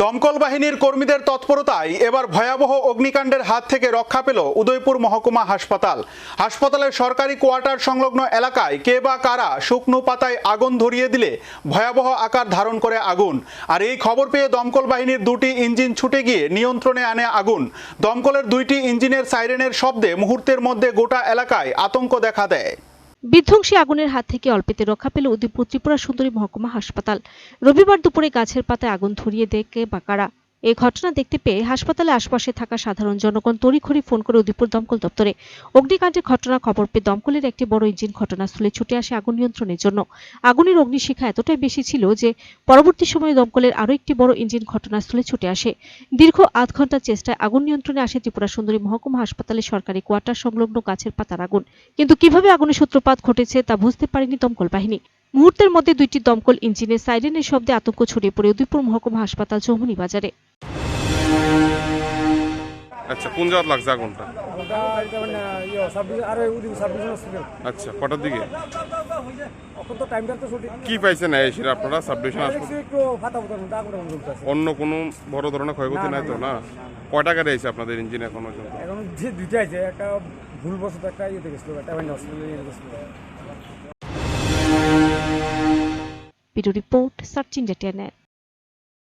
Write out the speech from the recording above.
দমকল বাহিনীর কর্মীদের তৎপরতায় এবার ভয়াবহ অগ্নিকাণ্ডের হাত থেকে রক্ষা পেল উদয়পুর মহকুমা হাসপাতাল। হাসপাতালের সরকারি কোয়ার্টার সংলগ্ন এলাকায় কে বা কারা শুকনো পাতায় আগুন ধরিয়ে দিলে ভয়াবহ আকার ধারণ করে আগুন। আর এই খবর পেয়ে দমকল বাহিনীর দুটি ইঞ্জিন ছুটে গিয়ে নিয়ন্ত্রণে আনে আগুন। দমকলের দুইটি ইঞ্জিনের সাইরেনের শব্দে মুহূর্তের মধ্যে গোটা এলাকায় আতঙ্ক দেখা দেয়। বিধ্বংসী আগুনের হাত থেকে অল্পেতে রক্ষা পেল উদয়পুর ত্রিপুরা সুন্দরী মহকুমা হাসপাতাল। রবিবার দুপুরে গাছের পাতায় আগুন ধরিয়ে দেখে বাকারা এই ঘটনা দেখতে পেয়ে হাসপাতালে আশপাশে থাকা সাধারণ জনগণ তড়িঘড়ি ফোন করে উদয়পুর দমকল দপ্তরে অগ্নিকাণ্ডের ঘটনার খবর পেয়ে দমকলের একটি বড় ইঞ্জিন ঘটনাস্থলে ছুটে আসে আগুন নিয়ন্ত্রণের জন্য। আগুনের অগ্নিশিখা এতটাই বেশি ছিল যে পরবর্তী সময়ে দমকলের আরও একটি বড় ইঞ্জিন ঘটনাস্থলে ছুটে আসে। দীর্ঘ আধ ঘণ্টার চেষ্টায় আগুন নিয়ন্ত্রণে আসে ত্রিপুরা সুন্দরী মহকুমা হাসপাতালে সরকারি কোয়ার্টার সংলগ্ন গাছের পাতার আগুন। কিন্তু কীভাবে আগুনের সূত্রপাত ঘটেছে তা বুঝতে পারেনি দমকল বাহিনী। মুহূর্তের মধ্যে দুইটি দমকল ইঞ্জিনের সাইরেনের শব্দে আতঙ্ক ছড়িয়ে পড়ে উদয়পুর মহকুমা হাসপাতাল চৌমুনি বাজারে। আচ্ছা কোন জায়গায় লাগছে আগুনটা? আচ্ছা কটার দিকে? এখন তো টাইমটা কি পাইছেন এসে আপনারা? সাবডিভিশন অন্য কোনো বড় ধরনের ক্ষয়ক্ষতি না, নাই তো না, কয়টা গাড়ি আছে আপনাদের ইঞ্জিন এখনও এখন যে দুইটা আছে একটা ভুল বসত একটা ইয়েতে গেছিল একটা হসপিটালে নিয়ে গেছিল। Video report Sachin Jatianet.